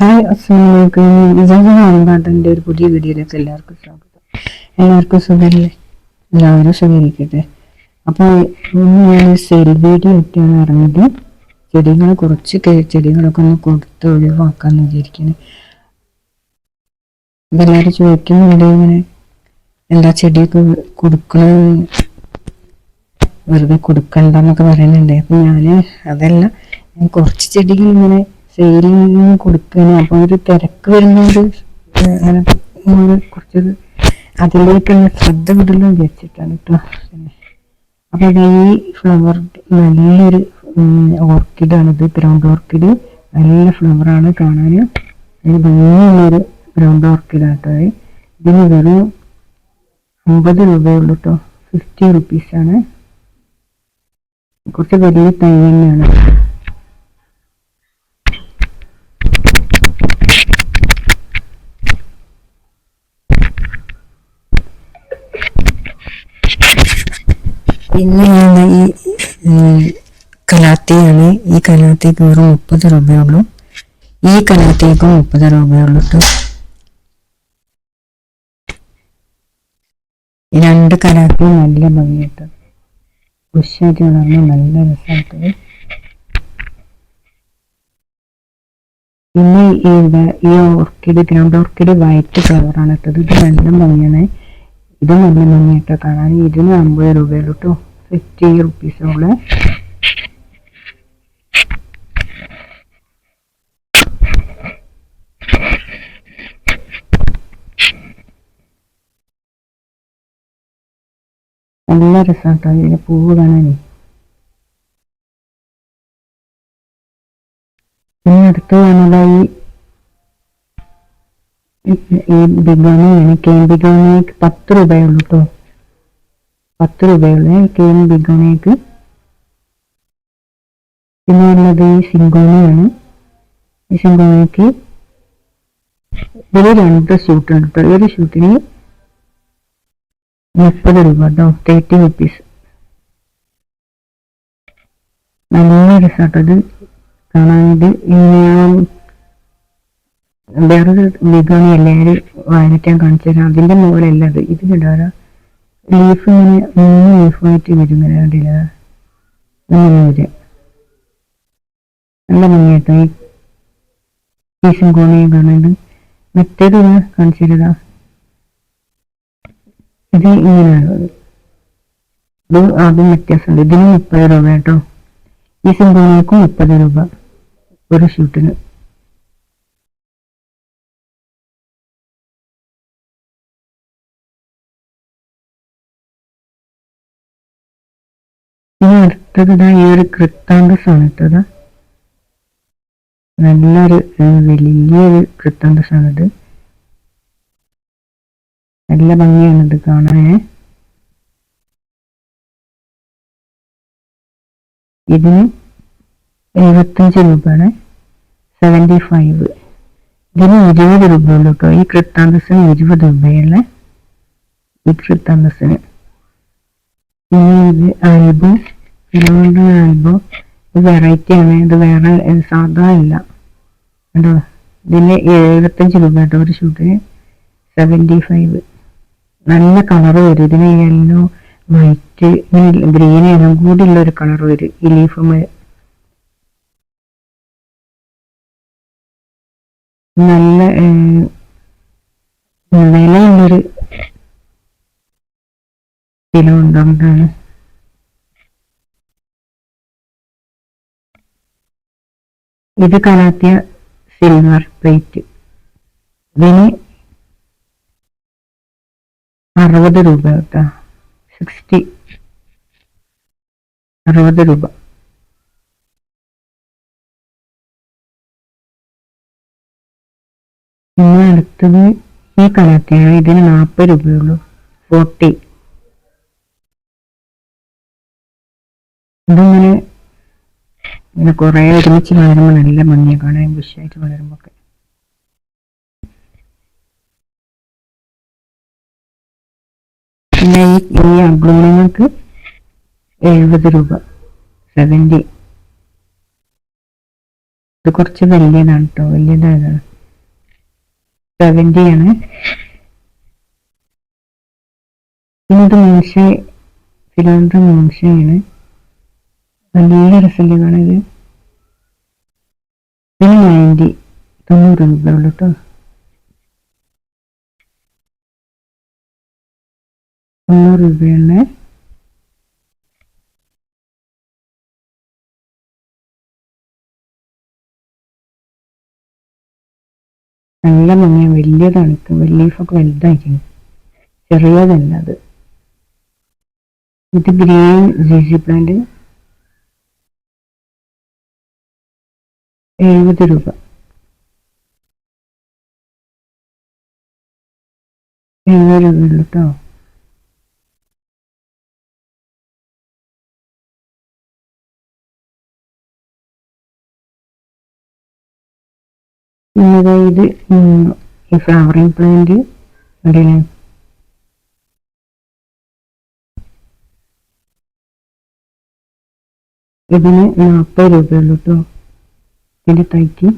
Hi അസ്സാം ഒരു പുതിയ വീഡിയോയിലേക്ക് എല്ലാവർക്കും സ്വാഗതം. എല്ലാവർക്കും സുഖമല്ലേ എല്ലാവരും സുഖമായിരിക്കട്ടെ? അപ്പോൾ ഇന്ന് ഞാൻ സെൽ വീഡിയോ ഒക്കെയാണ് ഇറങ്ങിയത്. ചെടികൾ കുറച്ച് ചെടികളൊക്കെ ഒന്ന് കൊടുത്ത് ഒഴിവാക്കാന്ന് വിചാരിക്കുന്നത് അപ്പം എല്ലാവരും ചോദിക്കുന്നുണ്ട് ഇങ്ങനെ എന്താ ചെടിയൊക്കെ കൊടുക്കണ വെറുതെ കൊടുക്കണ്ടെന്നൊക്കെ പറയുന്നുണ്ട്. അപ്പം ഞാൻ അതല്ല കുറച്ച് ചെടികൾ ഇങ്ങനെ സെയിലിന് കൊടുക്കുന്നു അപ്പോൾ ഒരു തിരക്ക് വരുന്നൊരു അങ്ങനെ കുറച്ച് അതിലേക്കുള്ള ശ്രദ്ധ വിടലും വിചാരിച്ചിട്ടാണ് കേട്ടോ ഇത് ഈ ഫ്ലവർ നല്ലൊരു ഓർക്കിഡാണിത് ഗ്രൗണ്ട് ഓർക്കിഡ് നല്ല ഫ്ലവറാണ് കാണാൻ അതിന് ഭംഗിയുള്ളൊരു ഗ്രൗണ്ട് ഓർക്കിഡാണ് കേട്ടോ ഇത്. ഇതിന് വെറും അമ്പത് രൂപയുള്ളൂ കേട്ടോ ഫിഫ്റ്റി റുപ്പീസാണ് കുറച്ച് വലിയ തൈ തന്നെയാണ്. പിന്നെ ആണ് ഈ കലാത്തിയാണ് ഈ കലാത്തിക്ക് വെറും മുപ്പത് രൂപയുള്ളൂ. ഈ കലാത്തിക്ക് മുപ്പത് രൂപയുള്ളൂ കേട്ടോ രണ്ട് കലാത്തിയും നല്ല ഭംഗിയായിട്ട് ബുഷായിട്ട് വളർന്ന് നല്ല രസമായിട്ട് പിന്നെ ഈ ഓർക്കിഡ് ഗ്രൗണ്ട് ഓർക്കിഡ് വൈറ്റ് കളറാണ് ഇട്ടത് ഇത് നല്ല ഭംഗിയാണ്. ഇത് നല്ല ഭംഗിയായിട്ട് കാണാൻ ഇതിന് അമ്പത് രൂപയുള്ളൂ കേട്ടോ ഫിഫ്റ്റി റുപ്പീസുള്ള നല്ല രസമാട്ടോ ഇതിന്റെ പൂവ് കാണാനേ. പിന്നെ അടുത്ത് കാണുന്നത് ഈ ബിഗോണിയാണ് കെയിൻ ബിഗോണിക്ക് പത്ത് രൂപയുള്ളൂ കേട്ടോ പത്ത് രൂപയുള്ളൂ കെയിൻ ബിഗോണിക്ക്. പിന്നെ ഉള്ളത് ഈ സിങ്കോണിയാണ് ഈ സിങ്കോണിക്ക് ഇതിൽ രണ്ട് ഷൂട്ടാണ് കേട്ടോ ഒരു ഷൂട്ടിന് മുപ്പത് രൂപ കേട്ടോ. തേർട്ടി റുപ്പീസ് നല്ല രസമാട്ടോ ഇത് കാണാനിത് ഇങ്ങനെ വേറൊരു ബിഗോണി എല്ലാവരും വാങ്ങിക്കാൻ കാണിച്ചു തരാം അതിന്റെ മുകളിലല്ല ഇത് കിടാറ ലീഫ് ഇങ്ങനെ മൂന്ന് ലീഫായിട്ട് വരും ഇങ്ങനെ കണ്ടില്ല? അങ്ങനെ വരും. നല്ല ഭംഗിയാട്ടോ ഈ പീസും കോണിയും കാണുന്നത് മറ്റേത് ഒന്ന് കാണിച്ചു തരാം ഇത് ഇങ്ങനെയാണ് ഇത് ആദ്യം വ്യത്യാസമുണ്ട്. ഇതിന് മുപ്പത് രൂപ കേട്ടോ. ഈ സിംഗോണിക്കും മുപ്പത് രൂപ ഒരു ഷൂട്ടിന്. അടുത്തത് ഈ ഒരു ക്രിത്താന്തസ് ആണ് നല്ലൊരു വലിയൊരു ക്രിത്താന്തസ് ആണിത് നല്ല ഇത് കാണാൻ. ഇതിന് എഴുപത്തഞ്ച് രൂപയാണ്. സെവന്റി ഫൈവ് ഇതിന് ഇരുപത് രൂപയുള്ളൂ കേട്ടോ ഈ കൃത്താന്തസിന് ഇരുപത് രൂപയുള്ള ഈ കൃത്താന്തസിന് ഇത് ആൽബം ഇതുകൊണ്ട് പറയുമ്പോൾ ഇത് വെറൈറ്റി ആണ്. ഇത് വേറെ സാധാ അല്ല. കേട്ടോ ഇതിന് എഴുപത്തഞ്ച് രൂപ കേട്ടോ ഒരു ഷൂട്ടിന് സെവന്റി ഫൈവ് നല്ല കളർ വരും. ഇതിന് യെല്ലോ വൈറ്റ് ഗ്രീൻ എല്ലാം കൂടി ഉള്ള ഒരു കളർ വരും. ഈ ലീഫ് നല്ല നിലയുള്ളൊരു കിലോ ഉണ്ടാകുന്നതാണ് ഇത് കലാത്തിയ സിൽവർ പ്ലേറ്റ്. ഇതിന് അറുപത് രൂപ കേട്ടോ. സിക്സ്റ്റി. അറുപത് രൂപ. പിന്നെ അടുത്തത് ഈ കലാത്തിയാണ് ഇതിന് നാൽപ്പത് രൂപയുള്ളൂ ഫോർട്ടി. ഇതിങ്ങനെ ഇങ്ങനെ കുറേ ഒരുമിച്ച് വളരുമ്പോൾ നല്ല ഭംഗിയാണ് കാണാൻ ബുഷായിട്ട് വളരുമ്പോൾ ഒക്കെ പിന്നെ ഈ ഈ എഴുപത് രൂപ സെവന്റി ഇത് കുറച്ച് വലിയതാണ് കേട്ടോ വലിയതാണ് സെവന്റി ആണ്. പിന്നെ ഇത് മൂശ ഫിലോണ്ടർ മോശയാണ് വലിയ രസമാണ് ഇത് പിന്നെ നയന്റി തൊണ്ണൂറ് രൂപ ഉള്ളു കേട്ടോ തൊണ്ണൂറ് രൂപയുള്ള നല്ല ഭംഗിയാണ് വലിയതാണ് വലിയ ലീഫൊക്കെ വലുതായിരിക്കും. ചെറിയതല്ല അത്. ഇത് ഗ്രീൻ ജി പ്ലാന്റ്. എഴുപത് രൂപ. എഴുപത് രൂപ ഉള്ളു കേട്ടോ ഇത് ഈ ഫ്ലവറിങ് പ്ലാന്റ് ഉണ്ടല്ലേ ഇതിന് നാൽപ്പത് രൂപയുള്ളൂ കേട്ടോ ഇതിന്റെ തൈക്ക്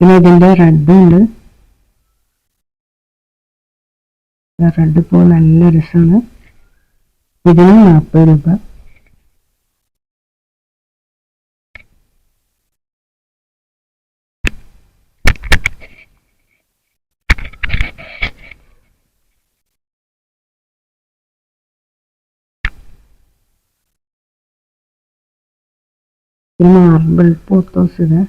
പിന്നെ ഇതിന്റെ റെഡ് ഉണ്ട്. റെഡ് ഇപ്പോൾ നല്ല രസമാണ്. ഇതിന് നാൽപ്പത് രൂപ. മാർബിൾ പോത്തോസ് ഇത്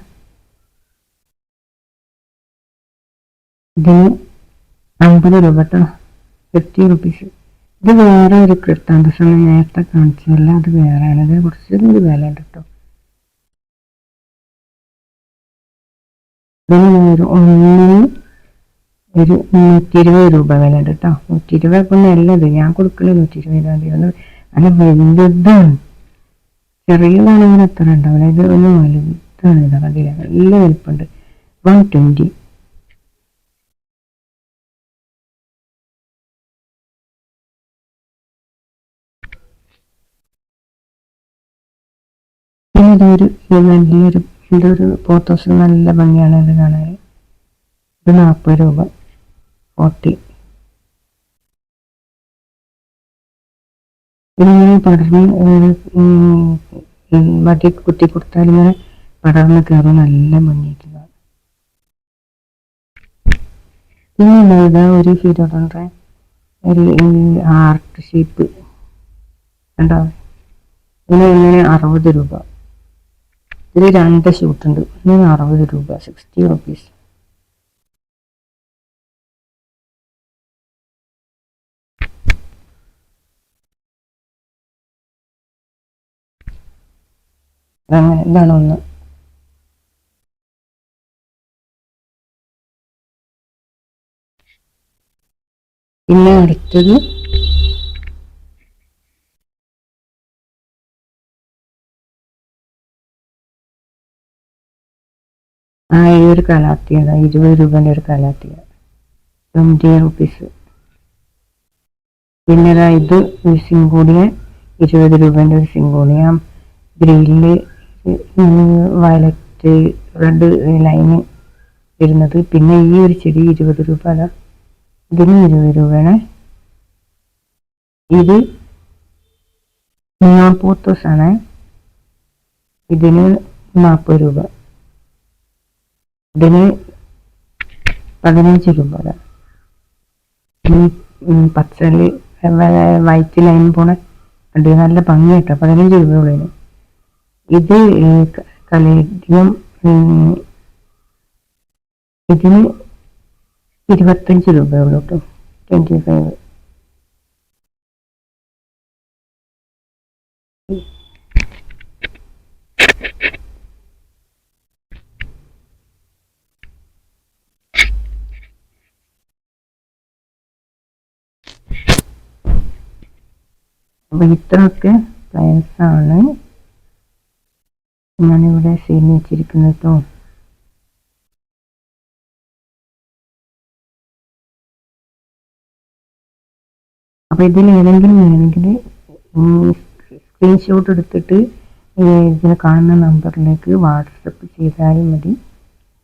ഇതിന് അമ്പത് രൂപ കേട്ടോ ഫിഫ്റ്റി റുപ്പീസ് ഇത് വേറെ ഒരു ക്രിട്ടാന്തസാണ് നേരത്തെ കാണിച്ചതല്ല അത് വേറെയാണ് ഇത് കുറച്ച് ഒരു വില ഉണ്ട് കേട്ടോ ഇതിന് ഒരു ഒന്നിന് ഒരു നൂറ്റി ഇരുപത് രൂപ വില ഉണ്ട് കേട്ടോ നൂറ്റി ഇരുപത് അല്ലത് ഞാൻ കൊടുക്കൽ നൂറ്റി ഇരുപത് രൂപ നല്ല വലുതാണ് ചെറിയതാണെങ്കിൽ അത്ര ഉണ്ടാവില്ല. ഇത് ഒന്ന് വലുതാണ് ഇതാ കണ്ടില്ല? നല്ല വലിപ്പുണ്ട്. വൺ ട്വന്റി ഇതൊരു നല്ലൊരു ഇതൊരു പോത്തോസ് നല്ല ഭംഗിയാണ് ഇത് കാണാൻ. ഇത് നാൽപ്പത് രൂപ. ഫോർട്ടി ഇതിങ്ങനെ പടർന്ന് മടി കുത്തി കൊടുത്താൽ ഇങ്ങനെ പടർന്ന് കയറും. നല്ല ഭംഗിയായിട്ടുള്ള പിന്നെ ഇതാ ഒരു ഫിലോഡോണ്ട ഒരു ആർട്ട് ഷേപ്പ് കണ്ടോ? ഇതിന് ഇങ്ങനെ അറുപത് രൂപ? ഇതിൽ രണ്ട് ഷൂട്ടുണ്ട് ഇതിന് അറുപത് രൂപ. സിക്സ്റ്റി റുപ്പീസ് അങ്ങനെ ഇതാണ് ഒന്ന്. പിന്നെ അടുത്തത്. ആ ഈ ഒരു കലാത്തിയ ഇരുപത് രൂപേന്റെ ഒരു കലാത്തിയ ട്വന്റി റുപ്പീസ് പിന്നെ ഇത് ഒരു സിംഗോണിയ ഇരുപത് രൂപേന്റെ ഒരു സിംഗോണിയ ഗ്രീനിൽ വയലറ്റ് റെഡ് ലൈന് വരുന്നത്. പിന്നെ ഈ ഒരു ചെടി ഇരുപത് രൂപ അതാ ഇതിന് ഇരുപത് രൂപയാണ്. ഇത് നിയോൺ ആണ്. ഇതിന് നാൽപ്പത് രൂപ. ഇതിന് പതിനഞ്ച് രൂപ പച്ചൽ വൈറ്റ് ലൈൻ പോണ അത് നല്ല ഭംഗിയായിട്ടോ. പതിനഞ്ച് രൂപ ഉള്ളതിന് ഇത് കലേദ്യം ഇതിന് ഇരുപത്തഞ്ച് രൂപയുള്ളൂ കേട്ടോ ട്വന്റി ഫൈവ് അപ്പോൾ ഇത്രയൊക്കെ പ്ലയൻസ് ആണ്. ഞാനിവിടെ സീനി വെച്ചിരിക്കുന്നത് അപ്പോൾ ഇതിൽ ഏതെങ്കിലും വേണമെങ്കിൽ സ്ക്രീൻഷോട്ട് എടുത്തിട്ട് ഇതിൽ കാണുന്ന നമ്പറിലേക്ക് വാട്സപ്പ് ചെയ്താലും മതി.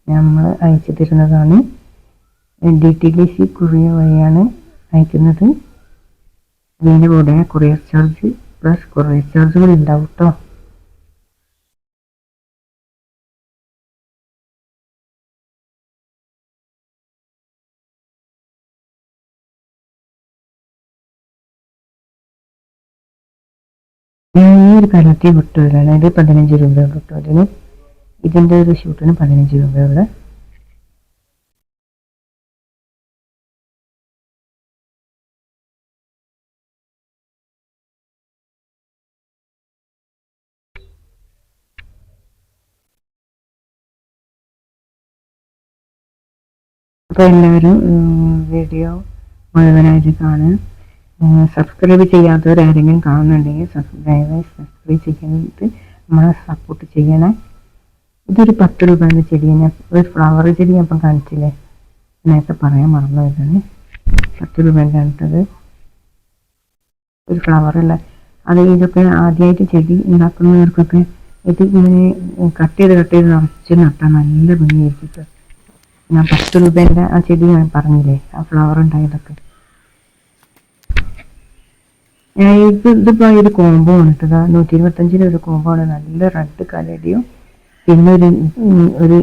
നമ്മൾ അയച്ചു തരുന്നതാണ്. ഡി ടി ഡി സി കുറിയ വഴിയാണ് അയക്കുന്നത്. ഇതിന്റെ കൂടെ courier charge plus courier charge കൂടി ഉണ്ടാവും കേട്ടോ ഒരു കലത്തി വിട്ടുവരാണ് ഇത് പതിനഞ്ച് രൂപ കിട്ടും അതിന്. ഇതിന്റെ ഒരു ഷൂട്ടിന് പതിനഞ്ച് രൂപയുള്ള അപ്പോൾ എല്ലാവരും വീഡിയോ മുഴുവനായിട്ട് കാണുക. സബ്സ്ക്രൈബ് ചെയ്യാത്തവർ ആരെങ്കിലും കാണുന്നുണ്ടെങ്കിൽ സബ്സ്ക്രൈബ് സബ്സ്ക്രൈബ് ചെയ്യുന്നത് നമ്മളെ സപ്പോർട്ട് ചെയ്യണേ. ഇതൊരു പത്ത് രൂപയുടെ ചെടി ഞാൻ ഒരു ഫ്ലവർ ചെടി ഞാൻ ഇപ്പം കാണിച്ചില്ലേ? നേരത്തെ പറയാൻ മറന്നു വരുന്നത് പത്ത് രൂപേന്റെ അടുത്തത് ഒരു ഫ്ലവറല്ല അത് ഇതൊക്കെ ആദ്യമായിട്ട് ചെടി ഉണ്ടാക്കുന്നവർക്കൊക്കെ ഇത് ഇങ്ങനെ കട്ട് ചെയ്ത് കട്ട് ചെയ്ത് നിറച്ച് നട്ടാൽ നല്ല ഭംഗിയായിരിക്കും ഞാൻ പത്ത് രൂപേന്റെ ആ ചെടി ഞാൻ പറഞ്ഞില്ലേ? ആ ഫ്ലവർ ഉണ്ടായതൊക്കെ. ഇത് ഇതിപ്പോ ഒരു കോംബോ ആണ് കേട്ടോ. നൂറ്റി ഇരുപത്തഞ്ചിന് ഒരു കോംബോ ആണ്. നല്ല റെഡ് കലടിയും. പിന്നെ ഒരു ഒരു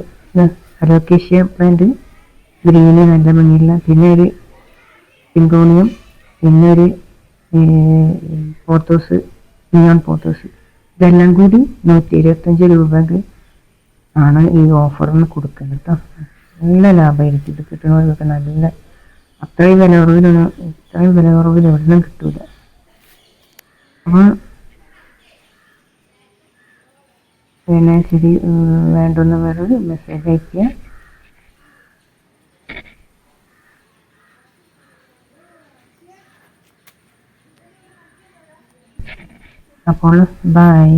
അലോക്കേഷ്യ പ്ലാന്റ് ഗ്രീന് നല്ല ഭംഗിയുള്ള പിന്നെ ഒരു പിങ്കോണിയം പിന്നെ ഒരു പോത്തോസ് നിയോൺ പോത്തോസ് ഇതെല്ലാം കൂടി നൂറ്റി ഇരുപത്തഞ്ച് രൂപക്ക് ആണ് ഈ ഓഫറിന് കൊടുക്കുന്നത് കേട്ടോ നല്ല ലാഭമായിരിക്കും ഇത് കിട്ടുന്നവർക്കൊക്കെ നല്ല. അത്രയും വില കുറവിലൊന്നും ഇത്രയും വില കുറവിൽ നിന്നും കിട്ടൂല. പിന്നെ ശരി വേണ്ടുന്നവരോട് മെസ്സേജ് അയക്കുക അപ്പോൾ ബൈ